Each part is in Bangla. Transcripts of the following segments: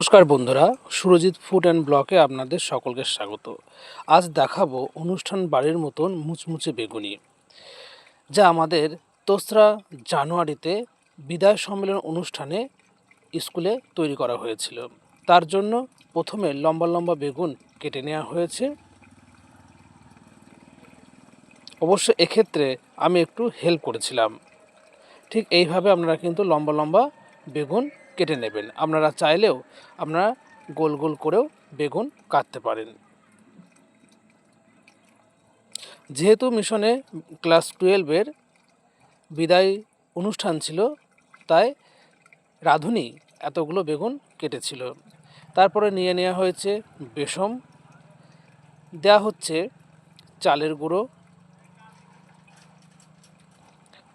নমস্কার বন্ধুরা, সুরজিৎ ফুড অ্যান্ড ব্লকে আপনাদের সকলকে স্বাগত। আজ দেখাবো অনুষ্ঠান বাড়ির মতন মুচমুচে বেগুনি, যা আমাদের দোসরা জানুয়ারিতে বিদায় সম্মেলন অনুষ্ঠানে স্কুলে তৈরি করা হয়েছিল। তার জন্য প্রথমে লম্বা লম্বা বেগুন কেটে নেওয়া হয়েছে। অবশ্য এক্ষেত্রে আমি একটু হেল্প করেছিলাম। ঠিক এইভাবে আপনারা কিন্তু লম্বা লম্বা বেগুন কেটে নেবেন। আপনারা চাইলেও আপনারা গোল গোল করেও বেগুন কাটতে পারেন। যেহেতু মিশনে ক্লাস টুয়েলভের বিদায় অনুষ্ঠান ছিল, তাই রাঁধুনি এতগুলো বেগুন কেটেছিল। তারপরে নিয়ে নেওয়া হয়েছে বেসম দেওয়া হচ্ছে চালের গুঁড়ো,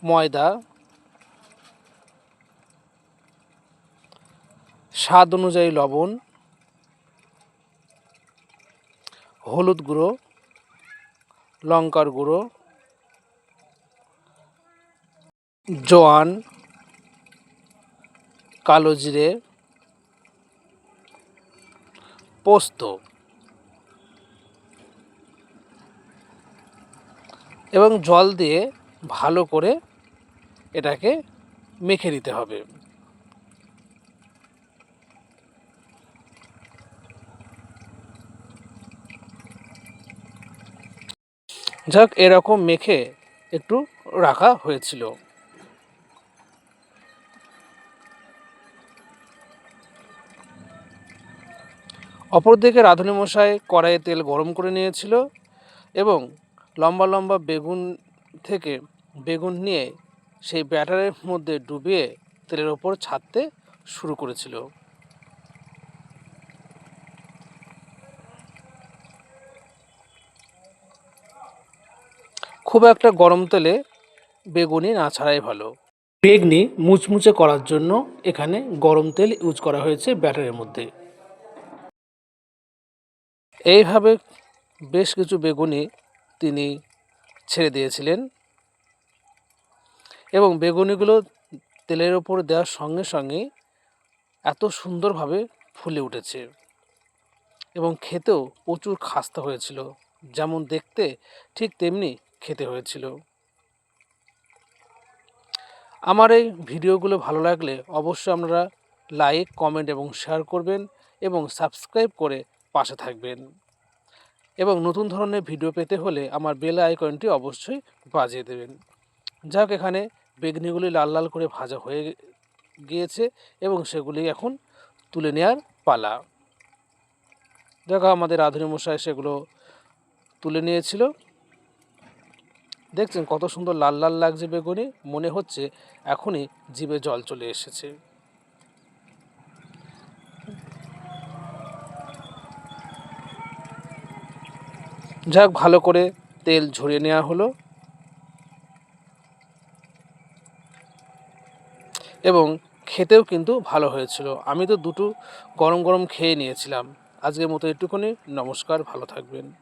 ময়দা স্বাদ অনুযায়ী লবণ, হলুদ গুঁড়ো, লঙ্কার গুঁড়ো, জোয়ান, কালো জিরে, পোস্ত। এবং জল দিয়ে ভালো করে এটাকে মেখে নিতে হবে। যাক, এরকম মেখে একটু রাখা হয়েছিল। অপরদিকে রাঁধুনি মশাই কড়াইয়ে তেল গরম করে নিয়েছিল এবং লম্বা লম্বা বেগুন থেকে বেগুন নিয়ে সেই ব্যাটারের মধ্যে ডুবিয়ে তেলের ওপর ছাড়তে শুরু করেছিল। খুব একটা গরম তেলে বেগুনি না ছাড়াই ভালো। বেগনি মুচমুচে করার জন্য এখানে গরম তেল ইউজ করা হয়েছে ব্যাটারের মধ্যে। এইভাবে বেশ কিছু বেগুনি তিনি ছেড়ে দিয়েছিলেন এবং বেগুনিগুলো তেলের ওপর দেওয়ার সঙ্গে সঙ্গে এত সুন্দরভাবে ফুলে উঠেছে এবং খেতেও প্রচুর খাস্তা হয়েছিল। যেমন দেখতে ঠিক তেমনি খেতে হয়েছিল। আমার এই ভিডিওগুলো ভালো লাগলে অবশ্যই আপনারা লাইক কমেন্ট এবং শেয়ার করবেন এবং সাবস্ক্রাইব করে পাশে থাকবেন। এবং নতুন ধরনের ভিডিও পেতে হলে আমার বেল আইকনটি অবশ্যই বাজিয়ে দেবেন। যাক, এখানে বেগনিগুলি লাল লাল করে ভাজা হয়ে গিয়েছে এবং সেগুলি এখন তুলে নেওয়ার পালা। দেখো, আমাদের রাধুনী মশাই সেগুলো তুলে নিয়েছিল। দেখছেন কত সুন্দর লাল লাল লাগছে বেগুনি। মনে হচ্ছে এখনই জিভে জল চলে এসেছে। যাক, ভালো করে তেল ঝরিয়ে নেওয়া হলো। এবং খেতেও কিন্তু ভালো হয়েছিল। আমি তো দুটো গরম গরম খেয়ে নিয়েছিলাম। আজকের মতো একটুখানি নমস্কার, ভালো থাকবেন।